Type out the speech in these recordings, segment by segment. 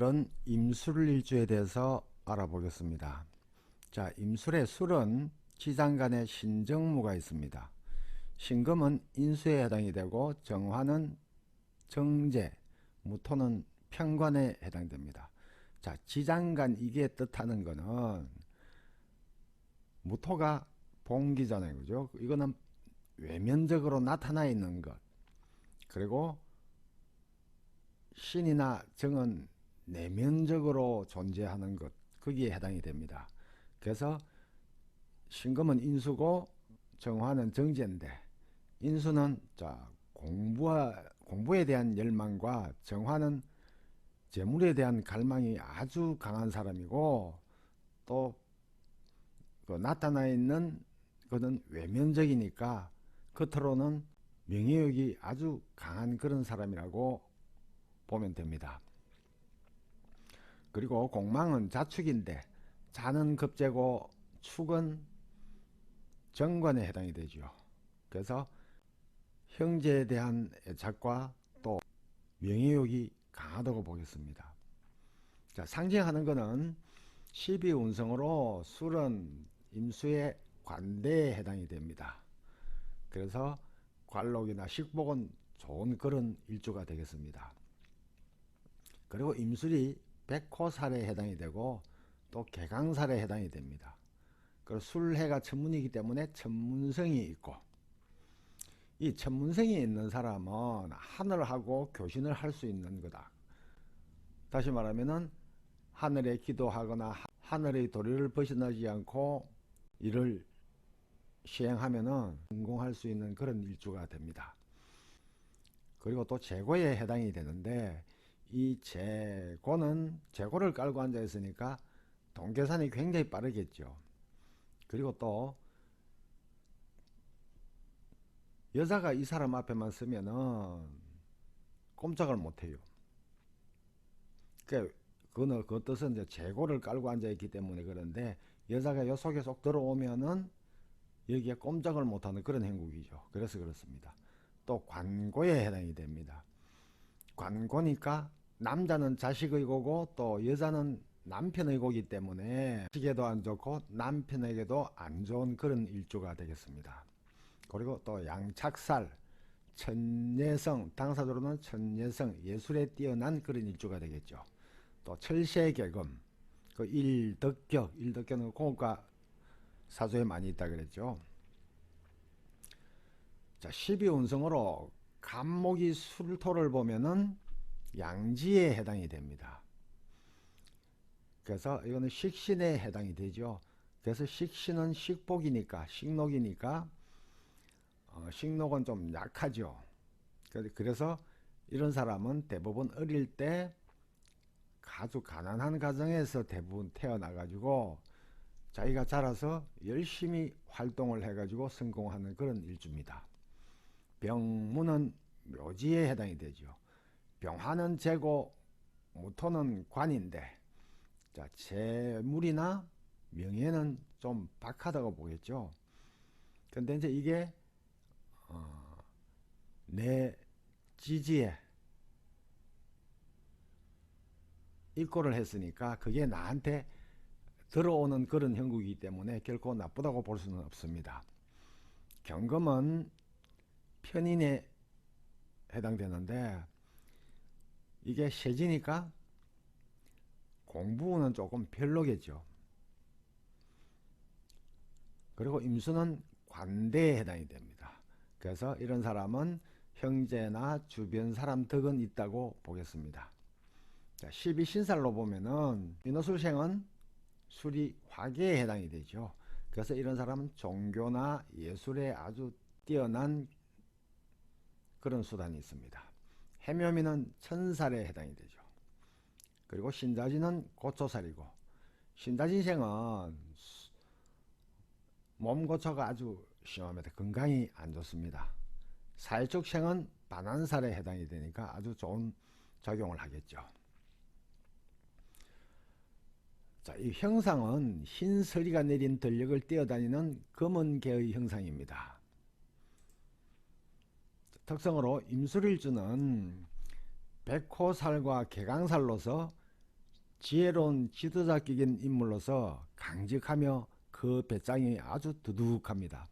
오늘은 임술일주에 대해서 알아보겠습니다. 자, 임술의 술은 지장간에 신정무가 있습니다. 신금은 인수에 해당이 되고 정화는 정제, 무토는 평관에 해당됩니다. 자, 지장간 이게 뜻하는 거는 무토가 봉기잖아요. 그죠? 이거는 외면적으로 나타나 있는 것. 그리고 신이나 정은 내면적으로 존재하는 것 거기에 해당이 됩니다. 그래서 신금은 인수고 정화는 정제인데 인수는 자 공부와 공부에 대한 열망과 정화는 재물에 대한 갈망이 아주 강한 사람이고 또 그 나타나 있는 것은 외면적이니까 겉으로는 명예욕이 아주 강한 그런 사람이라고 보면 됩니다. 그리고 공망은 자축인데 자는 급제고 축은 정관에 해당이 되죠. 그래서 형제에 대한 애착과 또 명예욕이 강하다고 보겠습니다. 자, 상징하는 것은 12운성으로 술은 임수의 관대에 해당이 됩니다. 그래서 관록이나 식복은 좋은 그런 일주가 되겠습니다. 그리고 임술이 백호살에 해당이 되고 또 개강살에 해당이 됩니다. 그리고 술해가 천문이기 때문에 천문성이 있고 이 천문성이 있는 사람은 하늘하고 교신을 할 수 있는 거다. 다시 말하면은 하늘에 기도하거나 하늘의 도리를 벗어나지 않고 이를 시행하면은 성공할 수 있는 그런 일주가 됩니다. 그리고 또 재고에 해당이 되는데 이 재고는 재고를 깔고 앉아 있으니까 동계산이 굉장히 빠르겠죠. 그리고 또 여자가 이 사람 앞에만 서면은 꼼짝을 못해요. 그 그는 그 뜻은 이제 재고를 깔고 앉아 있기 때문에 그런데 여자가 요 속에 쏙 들어오면은 여기에 꼼짝을 못하는 그런 행국이죠. 그래서 그렇습니다. 또 관고에 해당이 됩니다. 관고니까 남자는 자식의 고고 또 여자는 남편의 고기 때문에 자식에도 안 좋고 남편에게도 안 좋은 그런 일주가 되겠습니다. 그리고 또 양착살, 천예성, 당사자로는 천예성, 예술에 뛰어난 그런 일주가 되겠죠. 또 철새개금, 그 일덕격, 일덕격은 공업과 사조에 많이 있다 그랬죠. 자, 12운성으로 간목이 술토를 보면은 양지에 해당이 됩니다. 그래서 이거는 식신에 해당이 되죠. 그래서 식신은 식복이니까 식록이니까 어, 식록은 좀 약하죠. 그래서 이런 사람은 대부분 어릴 때 아주 가난한 가정에서 대부분 태어나 가지고 자기가 자라서 열심히 활동을 해 가지고 성공하는 그런 일주입니다. 병무는 묘지에 해당이 되죠. 병화는 재고 무토는 관인데 자 재물이나 명예는 좀 박하다고 보겠죠. 근데 이제 이게 어, 내 지지에 입고를 했으니까 그게 나한테 들어오는 그런 형국이기 때문에 결코 나쁘다고 볼 수는 없습니다. 경금은 편인에 해당되는데 이게 세지니까 공부는 조금 별로겠죠. 그리고 임수는 관대에 해당이 됩니다. 그래서 이런 사람은 형제나 주변 사람 덕은 있다고 보겠습니다. 자, 12신살로 보면은 민호술생은 술이 화계에 해당이 되죠. 그래서 이런 사람은 종교나 예술에 아주 뛰어난 그런 수단이 있습니다. 해묘미는 천살에 해당이 되죠. 그리고 신자진은 고초살이고 신자진생은 몸 고초가 아주 심합니다. 건강이 안 좋습니다. 사회축생은 반환살에 해당이 되니까 아주 좋은 작용을 하겠죠. 자, 이 형상은 흰 서리가 내린 들녘을 뛰어다니는 검은 개의 형상입니다. 특성으로 임술일주는 백호살과 개강살로서 지혜로운 지도자격인 인물로서 강직하며 그 배짱이 아주 두둑합니다.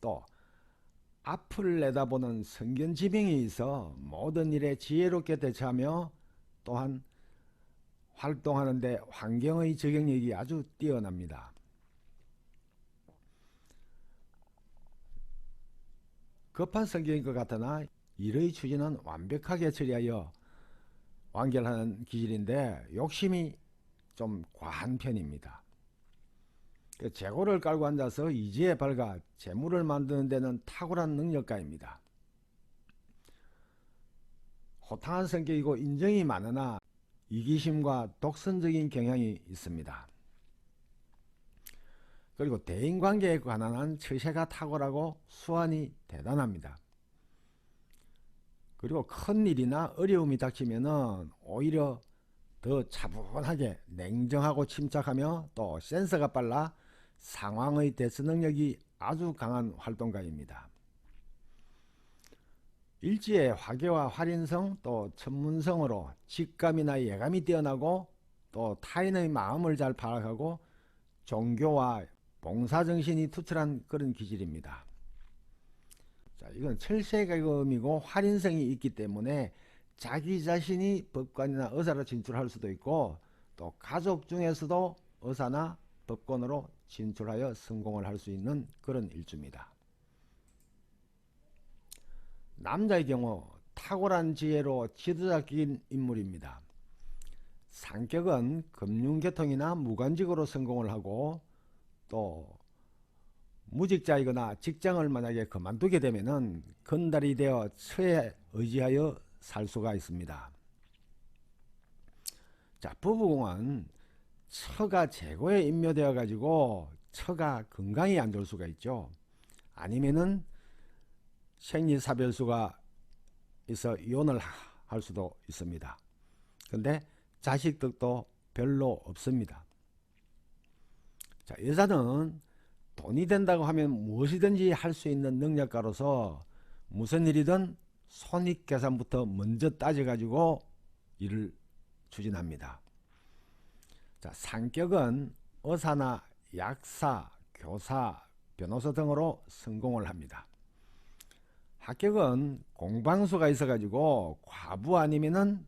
또 앞을 내다보는 성견지명이 있어 모든 일에 지혜롭게 대처하며 또한 활동하는데 환경의 적응력이 아주 뛰어납니다. 급한 성격인 것 같으나 일의 추진은 완벽하게 처리하여 완결하는 기질인데 욕심이 좀 과한 편입니다. 그 재고를 깔고 앉아서 이지에 밝아 재물을 만드는 데는 탁월한 능력가입니다. 호탕한 성격이고 인정이 많으나 이기심과 독선적인 경향이 있습니다. 그리고 대인관계에 관한 처세가 탁월하고 수완이 대단합니다. 그리고 큰 일이나 어려움이 닥치면은 오히려 더 차분하게 냉정하고 침착하며 또 센서가 빨라 상황의 대처 능력이 아주 강한 활동가입니다. 일지의 화계와 활인성 또 천문성으로 직감이나 예감이 뛰어나고 또 타인의 마음을 잘 파악하고 종교와 봉사정신이 투철한 그런 기질입니다. 자, 이건 철새계금이고 활인성이 있기 때문에 자기 자신이 법관이나 의사로 진출할 수도 있고 또 가족 중에서도 의사나 법관으로 진출하여 성공을 할 수 있는 그런 일주입니다. 남자의 경우 탁월한 지혜로 지도자격인 인물입니다. 상격은 금융계통이나 무관직으로 성공을 하고 또 무직자이거나 직장을 만약에 그만두게 되면은 건달이 되어 처에 의지하여 살 수가 있습니다. 자, 부부공은 처가 재고에 임묘되어 가지고 처가 건강이 안 좋을 수가 있죠. 아니면은 생리사별수가 있어 이혼을 할 수도 있습니다. 근데 자식들도 별로 없습니다. 자, 여자는 돈이 된다고 하면 무엇이든지 할 수 있는 능력가로서 무슨 일이든 손익 계산부터 먼저 따져가지고 일을 추진합니다. 자, 상격은 의사나 약사, 교사, 변호사 등으로 성공을 합니다. 합격은 공방수가 있어가지고 과부 아니면은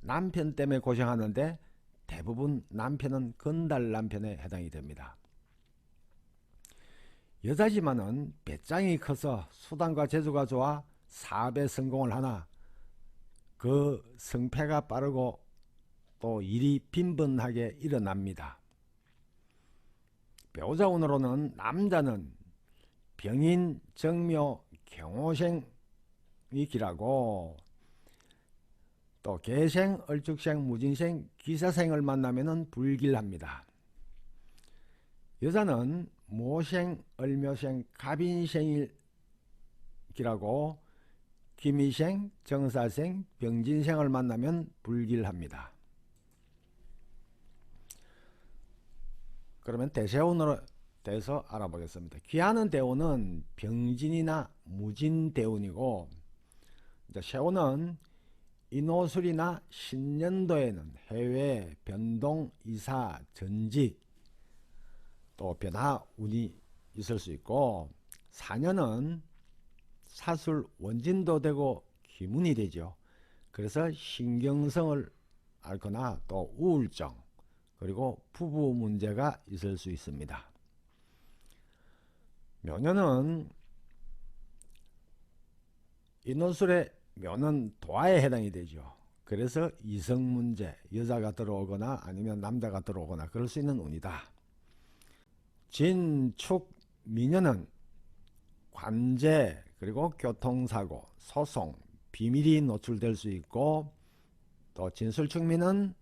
남편 때문에 고생하는데 대부분 남편은 건달 남편에 해당이 됩니다. 여자지만은 배짱이 커서 수단과 재주가 좋아 사업에 성공을 하나 그 성패가 빠르고 또 일이 빈번하게 일어납니다. 배우자 운으로는 남자는 병인, 정묘, 경호생이 길하고 또 개생, 얼축생, 무진생, 기사생을 만나면 불길합니다. 여자는 모생, 얼묘생, 갑인생일 기라고 기미생, 정사생, 병진생을 만나면 불길합니다. 그러면 대세운으로 대해서 알아보겠습니다. 귀하는 대운은 병진이나 무진 대운이고 이제 세운은 인호술이나 신년도에는 해외, 변동, 이사, 전직 또 변화 운이 있을 수 있고 사년은 사술 원진도 되고 기문이 되죠. 그래서 신경성을 앓거나 또 우울증 그리고 부부 문제가 있을 수 있습니다. 묘년은 인원술의 묘는 도화에 해당이 되죠. 그래서 이성 문제, 여자가 들어오거나 아니면 남자가 들어오거나 그럴 수 있는 운이다. 진축 미년은 관제 그리고 교통사고, 소송, 비밀이 노출될 수 있고 또 진술축미는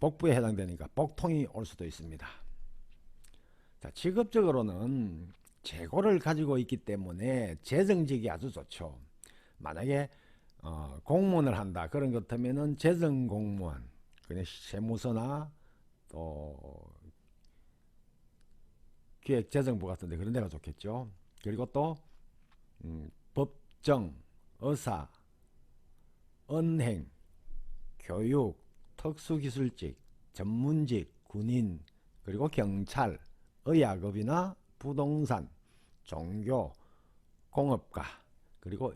복부에 해당되니까 복통이 올 수도 있습니다. 자, 직업적으로는 재고를 가지고 있기 때문에 재정직이 아주 좋죠. 만약에 어, 공무원을 한다 그런 것 같으면은 재정 공무원, 그냥 세무서나 또 기획재정부 같은데 그런 데가 좋겠죠. 그리고 또 음, 법정, 의사, 은행, 교육, 특수기술직, 전문직, 군인, 그리고 경찰, 의약업이나 부동산, 종교, 공업가, 그리고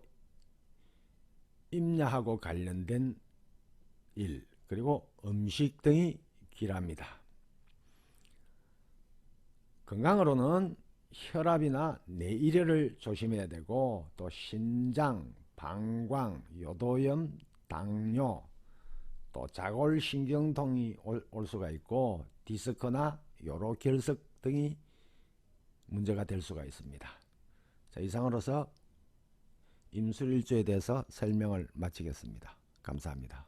임야하고 관련된 일, 그리고 음식 등이 길합니다. 건강으로는 혈압이나 뇌일혈을 조심해야 되고 또 신장, 방광, 요도염, 당뇨, 또 자골신경통이 올, 올 수가 있고 디스크나 요로결석 등이 문제가 될 수가 있습니다. 자, 이상으로서 임술일조에 대해서 설명을 마치겠습니다. 감사합니다.